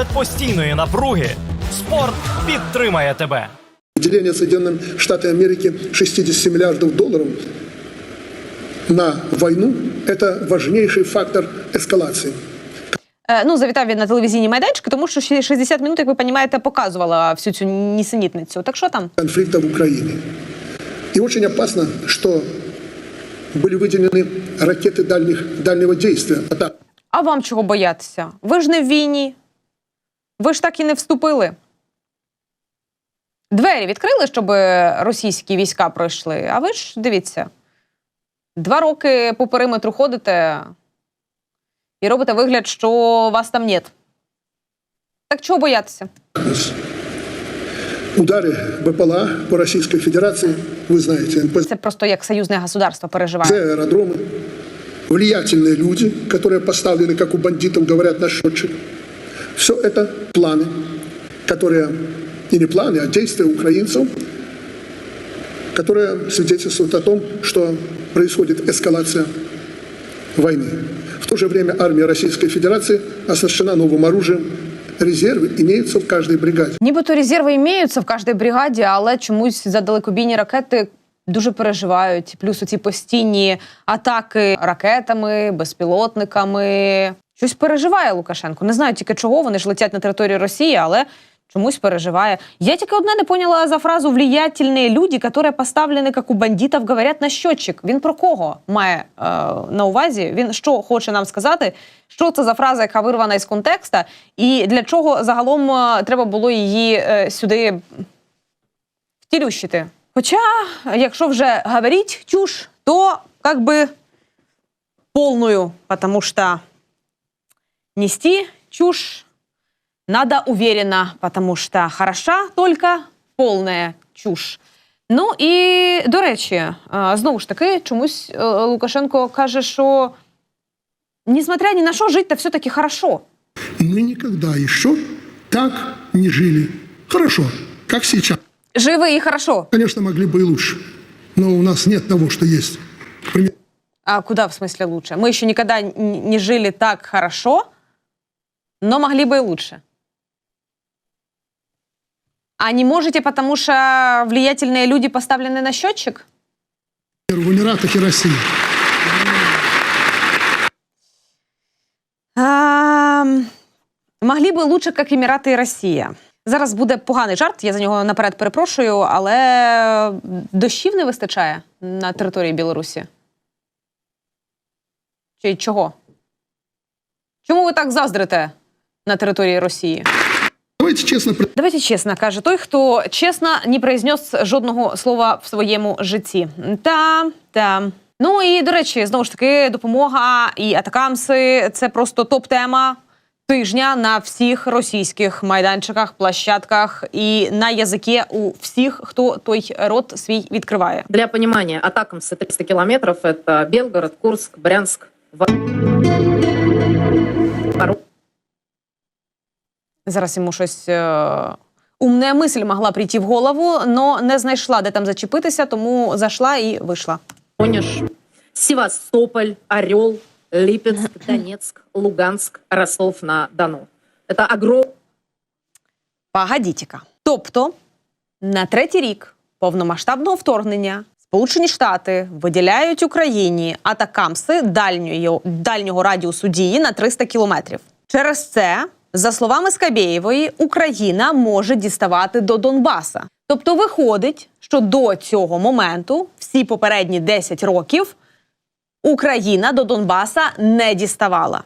Серед постійної напруги спорт підтримає тебе. Выделение Соединенным Штатам Америки 60 миллиардов долларов на войну – это важнейший фактор эскалации. Е, Ну, завітав він на телевізійні майданчики, тому що ще 60 минут, як ви розумієте, показувала всю цю нісенітницю. Так що там? конфликта в Украине. И очень опасно, что были выделены ракеты дальних, дальнего действия. Атак. А вам чого боятися? Ви ж не в війні. Ви ж так і не вступили. Двері відкрили, щоб російські війська пройшли. А ви ж дивіться, два роки по периметру ходите і робите вигляд, що вас там нет. Так чого боятися? Удары БПЛА по Российской Федерации, вы знаете, НПЗ, Це просто як союзне государство переживає. аэродромы, влиятельные люди, которые поставлены, как у бандитов говорят, на счетчик. Все это планы, которые, и не планы, а действия украинцев, которые свидетельствуют о том, что происходит эскалация войны. В то же время армия Российской Федерации оснащена новым оружием. Резервы имеются в каждой бригаде. Нібито резерви імеються в кожній бригаді, але чомусь за далекобійні ракети дуже переживають. Плюс оці постійні атаки ракетами, безпілотниками. Щось переживає Лукашенко. Не знаю тільки чого. Вони ж летять на територію Росії, але чомусь переживає. Я тільки одне не поняла за фразу влиятельні люди, які поставлені, як у бандитів, говорять на щотчик. Він про кого має е, на увазі? Він що хоче нам сказати? Що це за фраза, яка вирвана із контекста, і для чого загалом е, треба було її е, сюди втілющити? Хоча, якщо вже говорить чушь, то как бы полную, потому что нести чушь надо уверенно, потому что хороша только полная чушь. Ну і до речі, знову ж таки, чомусь е, Лукашенко каже, що несмотря ні на що, жити все-таки хорошо. Мы никогда еще так не жили. Хорошо, как сейчас. Живи і хорошо. Конечно, могли бы и лучше. Но у нас нет того, что есть. К примеру, А куда в смысле лучше? Мы еще никогда н- не жили так хорошо, но могли бы и лучше. А не можете, потому что влиятельные люди поставлены на счетчик? в Эмиратах и России. А, могли би лучше, як Емірати і Росія. Зараз буде поганий жарт, я за нього наперед перепрошую, але дощів не вистачає на території Білорусі. Чи чого? Чому ви так заздрите на території Росії? Давайте честно при- Давайте чесно, каже той, хто чесно не произнес жодного слова в своєму житті. Та, та. Ну і до речі, знову ж таки, допомога і атакамси це просто топ-тема тижня на всіх російських майданчиках, площадках і на язикі у всіх, хто той рот свій відкриває. Для понимания, атакамсы 300 километров – это Белгород, Курск, Брянск, Зараз йому щось. Е... Умна мисль могла прийти в голову, але не знайшла, де там зачепитися, тому зайшла і вийшла. Воронеж, Севастополь, Орел, Липецк, Донецк, Луганск, Ростов-на-Дону. Это огромное Погодіть-ка. Тобто на третій рік повномасштабного вторгнення Сполучені Штати виділяють Україні атакамси дальньої, дальнього радіусу дії на 300 кілометрів. Через це, за словами Скабєєвої, Україна може діставати до Донбаса. Тобто, виходить, що до цього моменту, всі попередні 10 років, Україна до Донбаса не діставала.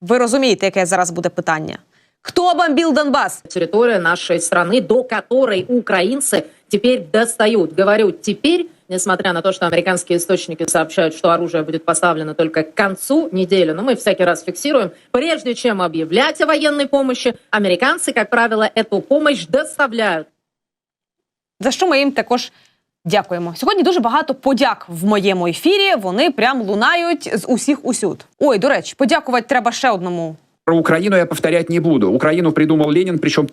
Ви розумієте, яке зараз буде питання? Хто бомбив Донбас? территория нашей страны, до которой украинцы теперь достают. Говорю теперь, несмотря на то, что американские источники сообщают, что оружие будет поставлено только к концу недели, но мы всякий раз фиксируем, прежде чем объявлять о военной помощи, американцы, как правило, эту помощь доставляют. за що ми їм також дякуємо. Сьогодні дуже багато подяк в моєму ефірі. Вони прям лунають з усіх усюд. Ой, до речі, подякувати треба ще одному. Про Украину я повторять не буду. Украину придумал Ленин, причем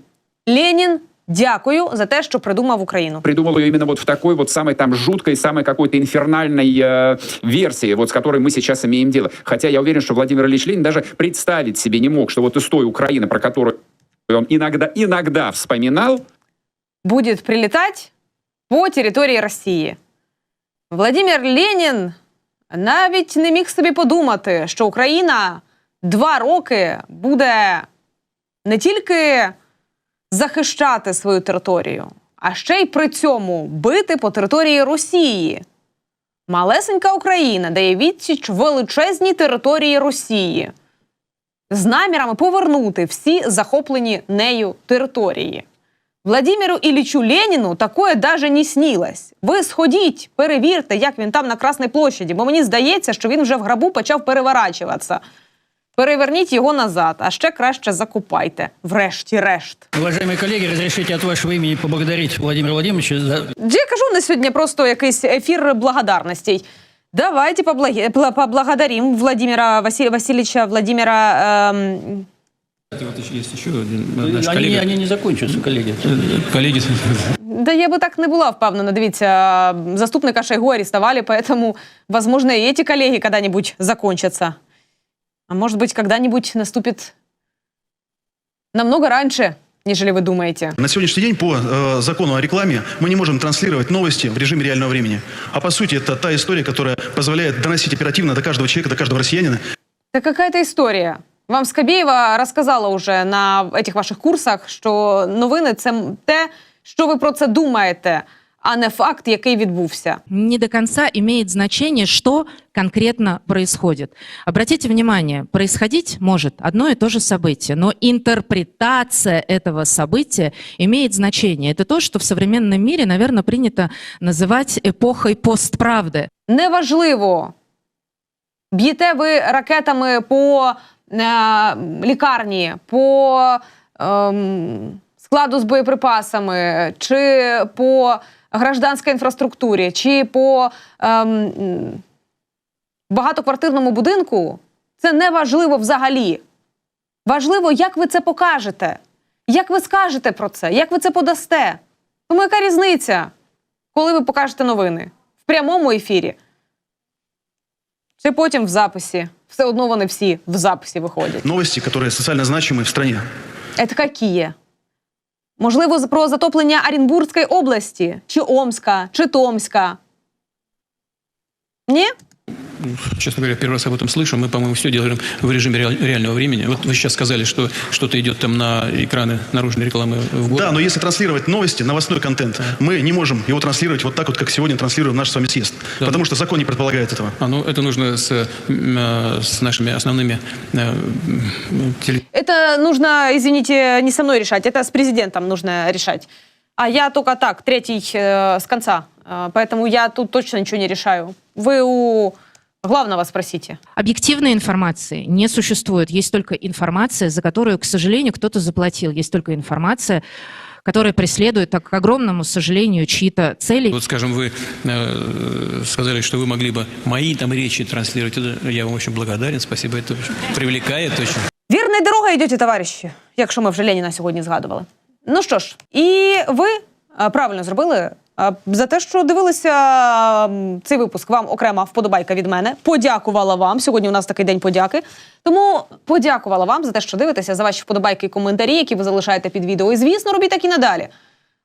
Ленін, дякую за те, що придумав Україну. придумал ее именно вот в такой вот самой там жуткой, самой какой-то инфернальной э, версии, вот с которой мы сейчас имеем дело. Хотя я уверен, что Владимир Ильич Ленин даже представить себе не мог, что вот из той Украины, про которую Он иногда, иногда вспоминал, будет прилетать по території Росії. Владимир Ленін навіть не міг собі подумати, що Україна два роки буде не тільки захищати свою територію, а ще й при цьому бити по території Росії. Малесенька Україна дає відсіч величезній території Росії з намірами повернути всі захоплені нею території. Владимиру Іллічу Леніну такое даже не снилось. Ви сходіть, перевірте, як він там на Красній площаді, бо мені здається, що він вже в грабу почав переворачуватися. Переверніть його назад, а ще краще закупайте. Врешті-решт. Уважаемые коллеги, разрешите от вашего имени поблагодарить Владимира Владимировича за Я кажу на сьогодні просто якийсь ефір благодарностей. Давайте поблагодарим Владимира Василь... Васильевича Владимира. эм, Вот есть еще один наш они, коллега. они не закончатся, коллеги. Коллеги, Да я бы так не была впевнена. Дивіться, заступника Шойгу арестовали, поэтому, возможно, и эти коллеги когда-нибудь закончатся. А может быть, когда-нибудь наступит намного раньше, нежели вы думаете. На сегодняшний день по э, закону о рекламе мы не можем транслировать новости в режиме реального времени. А по сути это та история, которая позволяет доносить оперативно до каждого человека, до каждого россиянина Это какая-то история. Вам Скабєєва розказала уже на этих ваших курсах, що новини це те, що ви про це думаєте, а не факт, який відбувся. не до конца имеет значение, что конкретно происходит. Обратите внимание, происходить может одно и то же событие, но интерпретация этого события имеет значение. Это то, что в современном мире, наверное, принято называть эпохой постправды. Неважливо, б'єте ви ракетами по е, лікарні, по ем, складу з боєприпасами, чи по гражданській інфраструктурі, чи по ем, багатоквартирному будинку. Це не важливо взагалі. Важливо, як ви це покажете, як ви скажете про це, як ви це подасте. Тому яка різниця, коли ви покажете новини? В прямому ефірі чи потім в записі. Все одно вони всі в записі виходять. Новості, которые соціально значимі в країні. Це які? Можливо, про затоплення Оренбургської області, чи Омська, чи Томська. Ні? Честно говоря, первый раз об этом слышу. Мы, по-моему, все делаем в режиме реаль- реального времени. Вот вы сейчас сказали, что что-то идет там на экраны наружной рекламы в городе. Да, но если транслировать новости, новостной контент, мы не можем его транслировать вот так вот, как сегодня транслируем наш с вами съезд. Да. Потому что закон не предполагает этого. А, ну, это нужно с, э, с нашими основными э, теле- Это нужно, извините, не со мной решать, это с президентом нужно решать. А я только так, третий э, с конца. Э, поэтому я тут точно ничего не решаю. Вы у главного спросите. Объективной информации не существует. Есть только информация, за которую, к сожалению, кто-то заплатил. Есть только информация, которая преследует, так, к огромному сожалению, чьи-то цели. Вот, скажем, вы э, сказали, что вы могли бы мои там речи транслировать. Это я вам очень благодарен. Спасибо. Это привлекает очень. Вірною дорогою йдете, товариші, якщо ми вже Леніна сьогодні згадували. Ну що ж, і ви а, правильно зробили а, За те, що дивилися цей випуск. Вам окрема вподобайка від мене. Подякувала вам. Сьогодні у нас такий день подяки. Тому подякувала вам за те, що дивитеся, за ваші вподобайки і коментарі, які ви залишаєте під відео. І звісно, робіть так і надалі.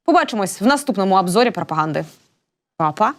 Побачимось в наступному обзорі пропаганди. Па-па!